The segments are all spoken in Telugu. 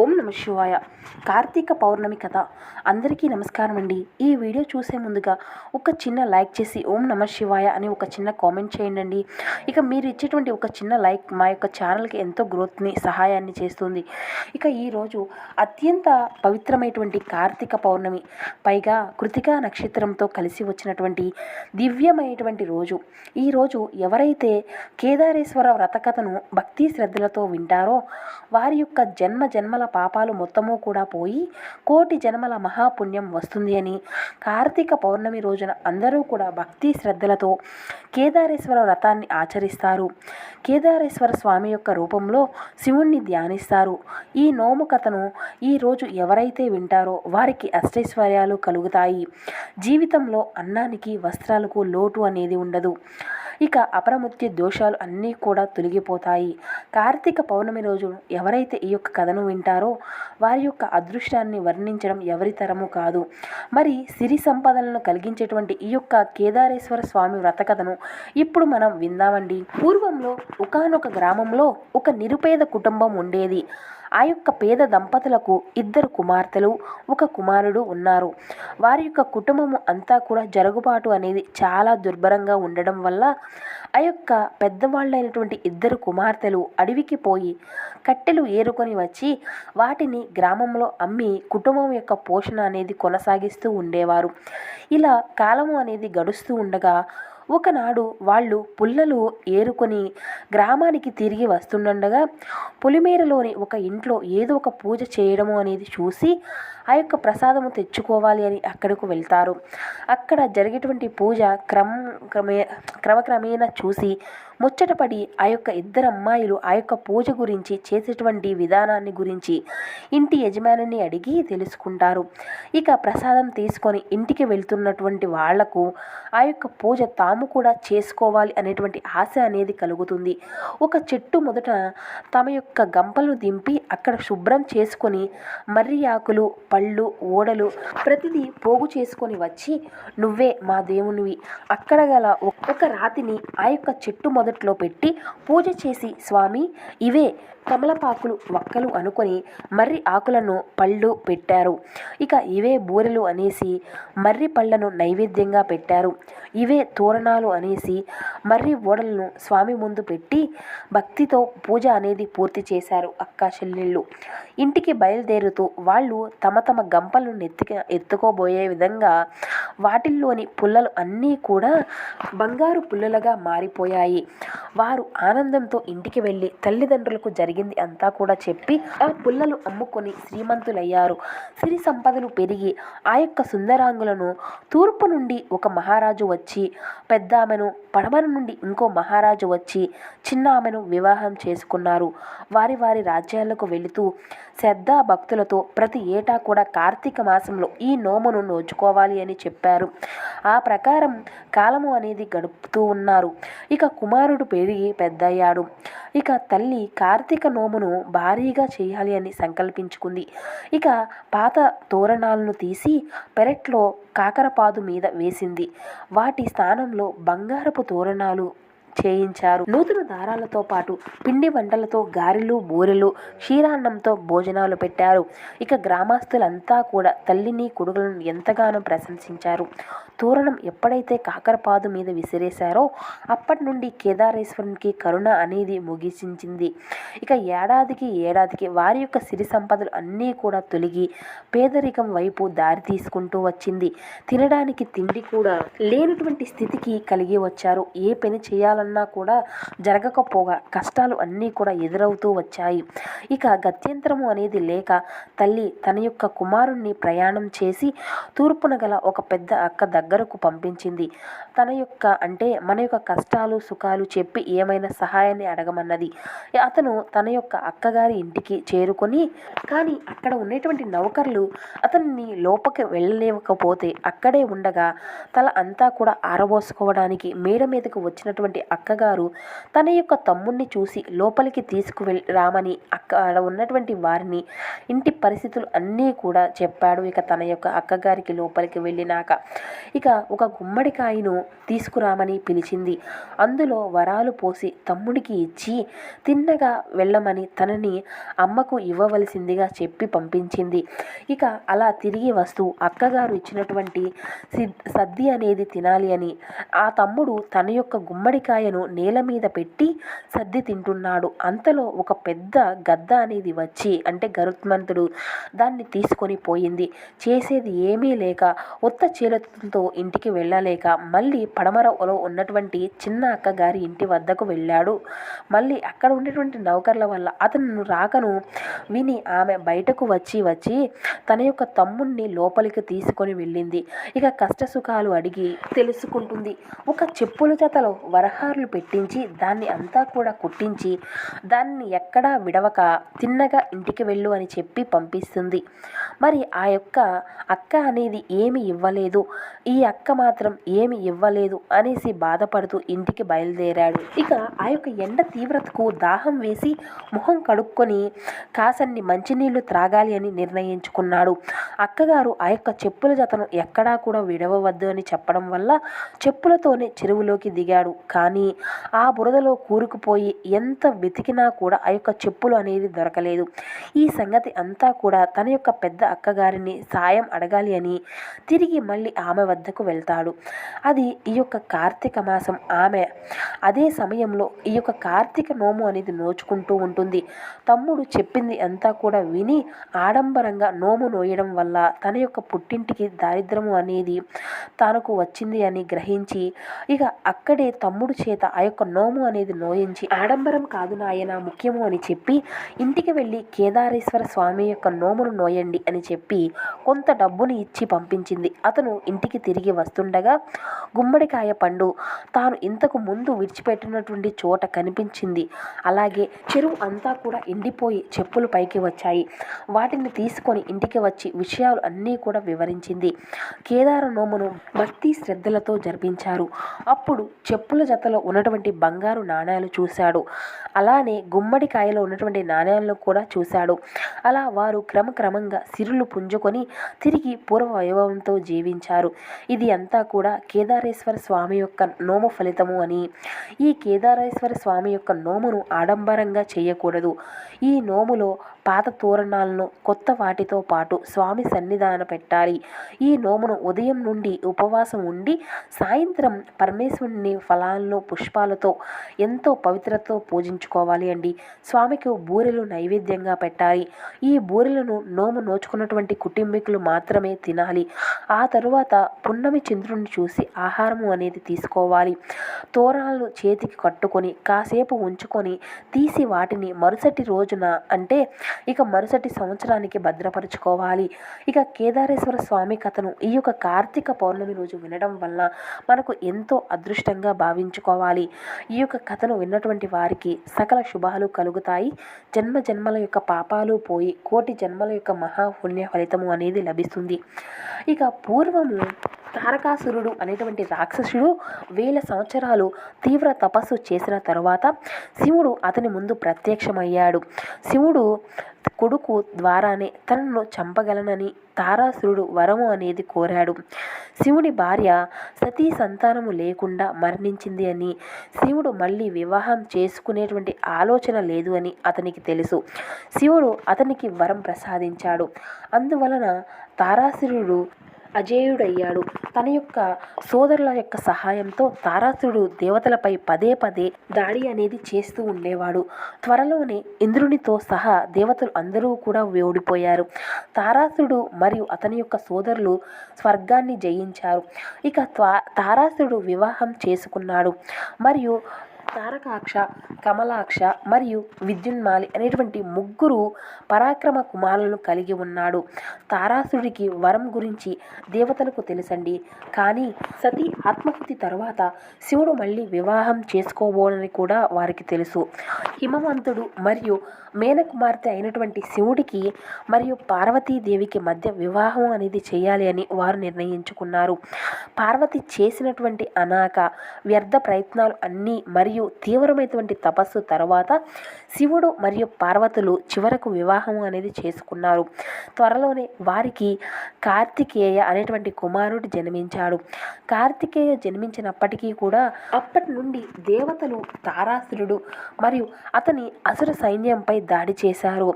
ఓం నమ శివాయ. కార్తీక పౌర్ణమి కథ. అందరికీ నమస్కారం అండి. ఈ వీడియో చూసే ముందుగా ఒక చిన్న లైక్ చేసి ఓం నమ శివాయ అని ఒక చిన్న కామెంట్ చేయండి ఇక మీరు ఇచ్చేటువంటి ఒక చిన్న లైక్ మా యొక్క ఛానల్కి ఎంతో గ్రోత్ని సహాయాన్ని చేస్తుంది. ఇక ఈరోజు అత్యంత పవిత్రమైనటువంటి కార్తీక పౌర్ణమి పైగా కృతికా నక్షత్రంతో కలిసి వచ్చినటువంటి దివ్యమైనటువంటి రోజు. ఈరోజు ఎవరైతే కేదారేశ్వర వ్రతకథను భక్తి శ్రద్ధలతో వింటారో వారి యొక్క జన్మ జన్మల పాపాలు మొత్తము కూడా పోయి కోటి జన్మల మహాపుణ్యం వస్తుంది అని కార్తీక పౌర్ణమి రోజున అందరూ కూడా భక్తి శ్రద్ధలతో కేదారేశ్వర వ్రతాన్ని ఆచరిస్తారు. కేదారేశ్వర స్వామి యొక్క రూపంలో శివుణ్ణి ధ్యానిస్తారు. ఈ నోము కథను ఈరోజు ఎవరైతే వింటారో వారికి అష్టైశ్వర్యాలు కలుగుతాయి. జీవితంలో అన్నానికి వస్త్రాలకు లోటు అనేది ఉండదు. ఇక అప్రమృత్య దోషాలు అన్నీ కూడా తొలగిపోతాయి. కార్తీక పౌర్ణమి రోజు ఎవరైతే ఈ యొక్క కథను వింటారో వారి యొక్క అదృష్టాన్ని వర్ణించడం ఎవరి తరము కాదు. మరి సిరి సంపదలను కలిగించేటువంటి ఈ యొక్క కేదారేశ్వర స్వామి వ్రతకథను ఇప్పుడు మనం విందామండి. పూర్వంలో ఒకానొక గ్రామంలో ఒక నిరుపేద కుటుంబం ఉండేది. ఆ యొక్క పేద దంపతులకు ఇద్దరు కుమార్తెలు ఒక కుమారుడు ఉన్నారు. వారి యొక్క కుటుంబము అంతా కూడా జరుగుబాటు అనేది చాలా దుర్భరంగా ఉండడం వల్ల ఆ యొక్క పెద్దవాళ్ళైనటువంటి ఇద్దరు కుమార్తెలు అడవికి పోయి కట్టెలు ఏరుకొని వచ్చి వాటిని గ్రామంలో అమ్మి కుటుంబం యొక్క పోషణ అనేది కొనసాగిస్తూ ఉండేవారు. ఇలా కాలము అనేది గడుస్తూ ఉండగా ఒకనాడు వాళ్ళు పుల్లలు ఏరుకొని గ్రామానికి తిరిగి వస్తుండగా పులిమేరలోని ఒక ఇంట్లో ఏదో ఒక పూజ చేయడము అనేది చూసి ఆ యొక్క ప్రసాదము తెచ్చుకోవాలి అని అక్కడకు వెళ్తారు. అక్కడ జరిగేటువంటి పూజ క్రమ క్రమే క్రమక్రమేణా చూసి ముచ్చటపడి ఆ యొక్క ఇద్దరు అమ్మాయిలు ఆ యొక్క పూజ గురించి చేసేటువంటి విధానాన్ని గురించి ఇంటి యజమానిని అడిగి తెలుసుకుంటారు. ఇక ప్రసాదం తీసుకొని ఇంటికి వెళ్తున్నటువంటి వాళ్ళకు ఆ యొక్క పూజ తాము కూడా చేసుకోవాలి అనేటువంటి ఆశ అనేది కలుగుతుంది. ఒక చెట్టు మొదట తమ యొక్క గంపలను దింపి అక్కడ శుభ్రం చేసుకొని మర్రి ఆకులు పళ్ళు ఓడలు ప్రతిదీ పోగు చేసుకొని వచ్చి నువ్వే మా దేవునివి. అక్కడ గల ఒక్కొక్క రాతిని ఆ యొక్క చెట్టు మొదట్లో పెట్టి పూజ చేసి స్వామి ఇవే కమలపాకులు వక్కలు అనుకొని మర్రి ఆకులను పళ్ళు పెట్టారు. ఇక ఇవే బూరెలు అనేసి మర్రి పళ్ళను నైవేద్యంగా పెట్టారు. ఇవే తోరణాలు అనేసి మర్రి ఓడలను స్వామి ముందు పెట్టి భక్తితో పూజ అనేది పూర్తి చేశారు అక్క చెల్లెళ్ళు. ఇంటికి బయలుదేరుతూ వాళ్ళు తమ తమ గంపలను నెత్తిక ఎత్తుకోబోయే విధంగా వాటిల్లోని పుల్లలు అన్నీ కూడా బంగారు పుల్లలుగా మారిపోయాయి. వారు ఆనందంతో ఇంటికి వెళ్ళి తల్లిదండ్రులకు జరిగి జరిగింది అంతా కూడా చెప్పి ఆ పుల్లలు అమ్ముకొని శ్రీమంతులయ్యారు. సిరి సంపదలు పెరిగి ఆ యొక్క సుందరాంగులను తూర్పు నుండి ఒక మహారాజు వచ్చి పెద్ద ఆమెను పడమర నుండి ఇంకో మహారాజు వచ్చి చిన్న ఆమెను వివాహం చేసుకున్నారు. వారి వారి రాజ్యాలకు వెళుతూ శ్రద్ధా భక్తులతో ప్రతి ఏటా కూడా కార్తీక మాసంలో ఈ నోమును నోచుకోవాలి అని చెప్పారు. ఆ ప్రకారం కాలము అనేది గడుపుతూ ఉన్నారు. ఇక కుమారుడు పెరిగి పెద్దయ్యాడు. ఇక తల్లి కార్తీక నోమును భారీగా చేయాలి అని సంకల్పించుకుంది. ఇక పాత తోరణాలను తీసి పెరట్లో కాకరపాదు మీద వేసింది. వాటి స్థానంలో బంగారపు తోరణాలు చేయించారు. నూతన దారాలతో పాటు పిండి వంటలతో గారెలు బూరెలు క్షీరాన్నంతో భోజనాలు పెట్టారు. ఇక గ్రామస్తులంతా కూడా తల్లిని కొడుకులను ఎంతగానో ప్రశంసించారు. తోరణం ఎప్పుడైతే కాకరపాదు మీద విసిరేశారో అప్పటి నుండి కేదారేశ్వరునికి కరుణ అనేది ముగిసించింది ఇక ఏడాదికి ఏడాదికి వారి యొక్క సిరి సంపదలు అన్నీ కూడా తొలగి పేదరికం వైపు దారి తీసుకుంటూ వచ్చింది. తినడానికి తిండి కూడా లేనటువంటి స్థితికి కలిగి వచ్చారు. ఏ పని చేయాలని చేయాలన్నా కూడా జరగకపోగా కష్టాలు అన్నీ కూడా ఎదురవుతూ వచ్చాయి. ఇక గత్యంతరము అనేది లేక తల్లి తన యొక్క కుమారుణ్ణి ప్రయాణం చేసి తూర్పున గల ఒక పెద్ద అక్క దగ్గరకు పంపించింది. తన యొక్క అంటే మన యొక్క కష్టాలు సుఖాలు చెప్పి ఏమైనా సహాయాన్ని అడగమన్నది. అతను తన యొక్క అక్కగారి ఇంటికి చేరుకొని కానీ అక్కడ ఉన్నటువంటి నౌకర్లు అతన్ని లోపలికి వెళ్ళలేకపోతే అక్కడే ఉండగా తల అంతా కూడా ఆరబోసుకోవడానికి మేడ మీదకు వచ్చినటువంటి అక్కగారు తన యొక్క తమ్ముణ్ణి చూసి లోపలికి తీసుకువెళ్ రామని అక్కడ ఉన్నటువంటి వారిని ఇంటి పరిస్థితులు అన్నీ కూడా చెప్పాడు. ఇక తన యొక్క అక్కగారికి లోపలికి వెళ్ళినాక ఇక ఒక గుమ్మడికాయను తీసుకురామని పిలిచింది. అందులో వరాలు పోసి తమ్ముడికి ఇచ్చి తిన్నగా వెళ్ళమని తనని అమ్మకు ఇవ్వవలసిందిగా చెప్పి పంపించింది. ఇక అలా తిరిగి వస్తూ అక్కగారు ఇచ్చినటువంటి సద్ది అనేది తినాలి అని ఆ తమ్ముడు తన యొక్క గుమ్మడికాయను నేల మీద పెట్టి సద్ది తింటున్నాడు. అంతలో ఒక పెద్ద గద్ద అనేది వచ్చి అంటే గరుత్మంతుడు దాన్ని తీసుకొని పోయింది. చేసేది ఏమీ లేక ఉత్త చేలతో ఇంటికి వెళ్ళలేక మళ్ళీ పడమరలో ఉన్నటువంటి చిన్న అక్కగారి ఇంటి వద్దకు వెళ్ళాడు. మళ్ళీ అక్కడ ఉండేటువంటి నౌకర్ల వల్ల అతను రాకను విని ఆమె బయటకు వచ్చి వచ్చి తన యొక్క తమ్ముణ్ణి లోపలికి తీసుకొని వెళ్ళింది. ఇక కష్ట సుఖాలు అడిగి తెలుసుకుంటుంది. ఒక చెప్పుల జతలో వరహారులు పెట్టించి దాన్ని అంతా కూడా కుట్టించి దాన్ని ఎక్కడా విడవక తిన్నగా ఇంటికి వెళ్ళు అని చెప్పి పంపిస్తుంది. మరి ఆ యొక్క అక్క అనేది ఏమి ఇవ్వలేదు. ఈ అక్క మాత్రం ఏమి ఇవ్వ ఇవ్వలేదు అనేసి బాధపడుతూ ఇంటికి బయలుదేరాడు. ఇక ఆ యొక్క ఎండ తీవ్రతకు దాహం వేసి ముఖం కడుక్కొని కాసన్ని మంచినీళ్ళు త్రాగాలి అని నిర్ణయించుకున్నాడు. అక్కగారు ఆ యొక్క చెప్పుల జతను ఎక్కడా కూడా విడవవద్దు అని చెప్పడం వల్ల చెప్పులతోనే చెరువులోకి దిగాడు. కానీ ఆ బురదలో కూరుకుపోయి ఎంత వెతికినా కూడా ఆ యొక్క చెప్పులు అనేది దొరకలేదు. ఈ సంగతి అంతా కూడా తన యొక్క పెద్ద అక్కగారిని సాయం అడగాలి అని తిరిగి మళ్ళీ ఆమె వద్దకు వెళ్తాడు. అది ఈ యొక్క కార్తీక మాసం ఆమె అదే సమయంలో ఈ యొక్క కార్తీక నోము అనేది నోచుకుంటూ ఉంటుంది. తమ్ముడు చెప్పింది అంతా కూడా విని ఆడంబరంగా నోము నోయడం వల్ల తన యొక్క పుట్టింటికి దారిద్రము అనేది తనకు వచ్చింది అని గ్రహించి ఇక అక్కడే తమ్ముడు చేత ఆ యొక్క నోము అనేది నోయించి ఆడంబరం కాదు నాయన ముఖ్యము అని చెప్పి ఇంటికి వెళ్ళి కేదారేశ్వర స్వామి యొక్క నోమును నోయండి అని చెప్పి కొంత డబ్బుని ఇచ్చి పంపించింది. అతను ఇంటికి తిరిగి వస్తుండగా గుమ్మడికాయ పండు. తాను ఇంతకు ముందు విడిచిపెట్టినటువంటి చోట కనిపించింది. అలాగే చెరువు అంతా కూడా ఎండిపోయి చెప్పులు పైకి వచ్చాయి. వాటిని తీసుకొని ఇంటికి వచ్చి విషయాలు అన్నీ కూడా వివరించింది. కేదార నోమును భక్తి శ్రద్ధలతో జరిపించారు. అప్పుడు చెప్పుల జతలో ఉన్నటువంటి బంగారు నాణేలు చూశాడు. అలానే గుమ్మడికాయలో ఉన్నటువంటి నాణ్యాలను కూడా చూశాడు. అలా వారు క్రమక్రమంగా సిరులు పుంజుకొని తిరిగి పూర్వ వైభవంతో జీవించారు. ఇది అంతా కూడా కేదారేశ్వర స్వామి యొక్క నోము ఫలితము అని ఈ కేదారేశ్వర స్వామి యొక్క నోమును ఆడంబరంగా చేయకూడదు. ఈ నోములో పాత తోరణాలను కొత్త వాటితో పాటు స్వామి సన్నిధాన పెట్టాలి. ఈ నోమును ఉదయం నుండి ఉపవాసం ఉండి సాయంత్రం పరమేశ్వరుని ఫలాలను పుష్పాలతో ఎంతో పవిత్రతో పూజించుకోవాలి అండి. స్వామికి బూరెలు నైవేద్యంగా పెట్టాలి. ఈ బూరెలను నోము నోచుకున్నటువంటి కుటుంబీకులు మాత్రమే తినాలి. ఆ తరువాత పున్నమి చంద్రుని చూసి ఆహారము అనేది తీసుకోవాలి. తోరణాలను చేతికి కట్టుకొని కాసేపు ఉంచుకొని తీసి వాటిని మరుసటి రోజున అంటే ఇక మరుసటి సంవత్సరానికి భద్రపరుచుకోవాలి. ఇక కేదారేశ్వర స్వామి కథను ఈ యొక్క కార్తీక పౌర్ణమి రోజు వినడం వల్ల మనకు ఎంతో అదృష్టంగా భావించుకోవాలి. ఈ యొక్క కథను విన్నటువంటి వారికి సకల శుభాలు కలుగుతాయి. జన్మ జన్మల యొక్క పాపాలు పోయి కోటి జన్మల యొక్క మహాపుణ్య ఫలితము అనేది లభిస్తుంది. ఇక పూర్వము తారకాసురుడు అనేటువంటి రాక్షసుడు వేల సంవత్సరాలు తీవ్ర తపస్సు చేసిన తరువాత శివుడు అతని ముందు ప్రత్యక్షమయ్యాడు. శివుడు కొడుకు ద్వారానే తనను చంపగలనని తారాసురుడు వరము అనేది కోరాడు. శివుడి భార్య సతీ సంతానము లేకుండా మరణించింది అని శివుడు మళ్ళీ వివాహం చేసుకునేటువంటి ఆలోచన లేదు అని అతనికి తెలుసు. శివుడు అతనికి వరం ప్రసాదించాడు. అందువలన తారాసురుడు అజేయుడయ్యాడు. తన యొక్క సోదరుల యొక్క సహాయంతో తారాసుడు దేవతలపై పదే పదే దాడి అనేది చేస్తూ ఉండేవాడు. త్వరలోనే ఇంద్రునితో సహా దేవతలు అందరూ కూడా ఓడిపోయారు. తారాసుడు మరియు అతని యొక్క సోదరులు స్వర్గాన్ని జయించారు. ఇక త్వా వివాహం చేసుకున్నాడు. మరియు తారకాక్ష కమలాక్ష మరియు విద్యున్మాలి అనేటువంటి ముగ్గురు పరాక్రమ కుమారులను కలిగి ఉన్నాడు. తారాసుడికి వరం గురించి దేవతలకు తెలుసండి. కానీ సతీ ఆత్మహత్య తర్వాత శివుడు మళ్ళీ వివాహం చేసుకోబోనని కూడా వారికి తెలుసు. హిమవంతుడు మరియు మేనకుమార్తె అయినటువంటి శివుడికి మరియు పార్వతీదేవికి మధ్య వివాహం అనేది చేయాలి అని వారు నిర్ణయించుకున్నారు. పార్వతి చేసినటువంటి అనాక వ్యర్థ ప్రయత్నాలు అన్నీ మరియు తీవ్రమైనటువంటి తపస్సు తర్వాత శివుడు మరియు పార్వతులు చివరకు వివాహం అనేది చేసుకున్నారు. త్వరలోనే వారికి కార్తికేయ అనేటువంటి కుమారుడు జన్మించాడు. కార్తికేయ జన్మించినప్పటికీ కూడా అప్పటి నుండి దేవతలు తారాసురుడు మరియు అతని అసుర సైన్యంపై దాడి చేశారు.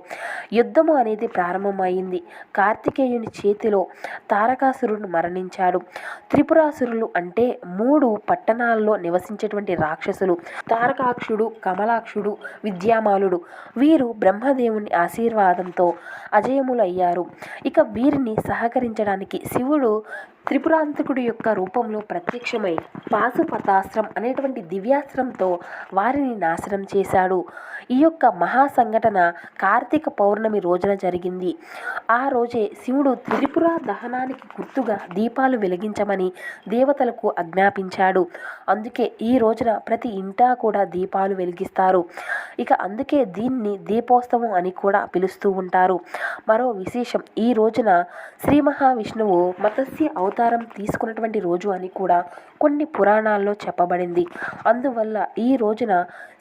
యుద్ధము అనేది ప్రారంభమైంది. కార్తికేయుని చేతిలో తారకాసురుడు మరణించాడు. త్రిపురాసురులు అంటే మూడు పట్టణాల్లో నివసించేటువంటి రాక్షసులు. తారకాక్షుడు కమలాక్షుడు విద్యామాలుడు. వీరు బ్రహ్మదేవుని ఆశీర్వాదంతో అజయములయ్యారు. ఇక వీరిని సహకరించడానికి శివుడు త్రిపురాంతకుడి యొక్క రూపంలో ప్రత్యక్షమై పాశుపతాస్త్రం అనేటువంటి దివ్యాస్త్రంతో వారిని నాశనం చేశాడు. ఈ యొక్క మహా సంఘటన కార్తీక పౌర్ణమి రోజున జరిగింది. ఆ రోజే శివుడు త్రిపుర దహనానికి గుర్తుగా దీపాలు వెలిగించమని దేవతలకు ఆజ్ఞాపించాడు. అందుకే ఈ రోజున ప్రతి ఇంటా కూడా దీపాలు వెలిగిస్తారు. ఇక అందుకే దీన్ని దీపోత్సవం అని కూడా పిలుస్తూ ఉంటారు. మరో విశేషం ఈ రోజున శ్రీ మహావిష్ణువు మత్స్య అవతారం తీసుకున్నటువంటి రోజు అని కూడా కొన్ని పురాణాల్లో చెప్పబడింది. అందువల్ల ఈ రోజున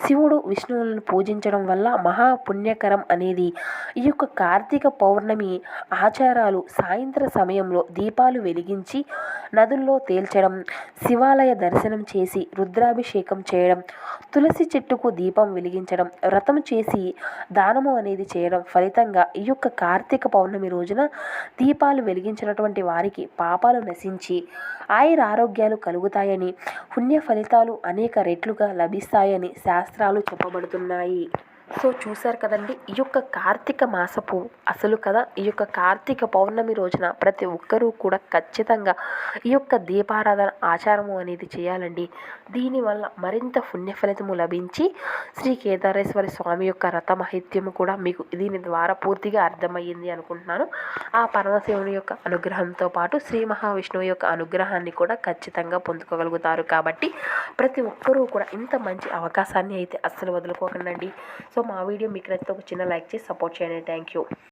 శివుడు విష్ణువులను పూజించడం వల్ల మహాపుణ్యకరం అనేది ఈ యొక్క కార్తీక పౌర్ణమి ఆచారాలు సాయంత్ర సమయంలో దీపాలు వెలిగించి నదుల్లో తేల్చడం శివాలయ దర్శనం చేసి రుద్రాభిషేకం చేయడం తులసి చెట్టుకు దీపం వెలిగించడం వ్రతం చేసి దానము అనేది చేయడం ఫలితంగా ఈ యొక్క కార్తీక పౌర్ణమి రోజున దీపాలు వెలిగించినటువంటి వారికి పాపాలు నశించి ఆయుర ఆరోగ్యాలు కలుగుతాయని పుణ్య ఫలితాలు అనేక రెట్లుగా లభిస్తాయని శాస్త్రాలు చెప్పబడుతున్నాయి. సో చూశారు కదండి ఈ యొక్క కార్తీక మాసపు అసలు కదా ఈ యొక్క కార్తీక పౌర్ణమి రోజున ప్రతి ఒక్కరూ కూడా ఖచ్చితంగా ఈ యొక్క దీపారాధన ఆచారము అనేది చేయాలండి. దీనివల్ల మరింత పుణ్య ఫలితము లభించి శ్రీ కేదారేశ్వర స్వామి యొక్క రథమహిత్యము కూడా మీకు దీని ద్వారా పూర్తిగా అర్థమయ్యింది అనుకుంటున్నాను. ఆ పరమశివుని యొక్క అనుగ్రహంతో పాటు శ్రీ మహావిష్ణువు యొక్క అనుగ్రహాన్ని కూడా ఖచ్చితంగా పొందుకోగలుగుతారు. కాబట్టి ప్రతి ఒక్కరూ కూడా ఇంత మంచి అవకాశాన్ని అయితే అస్సలు వదులుకోకండి సో మా వీడియో మీకు నచ్చితే ఒక చిన్న లైక్ చేసి సపోర్ట్ చేయండి. Thank you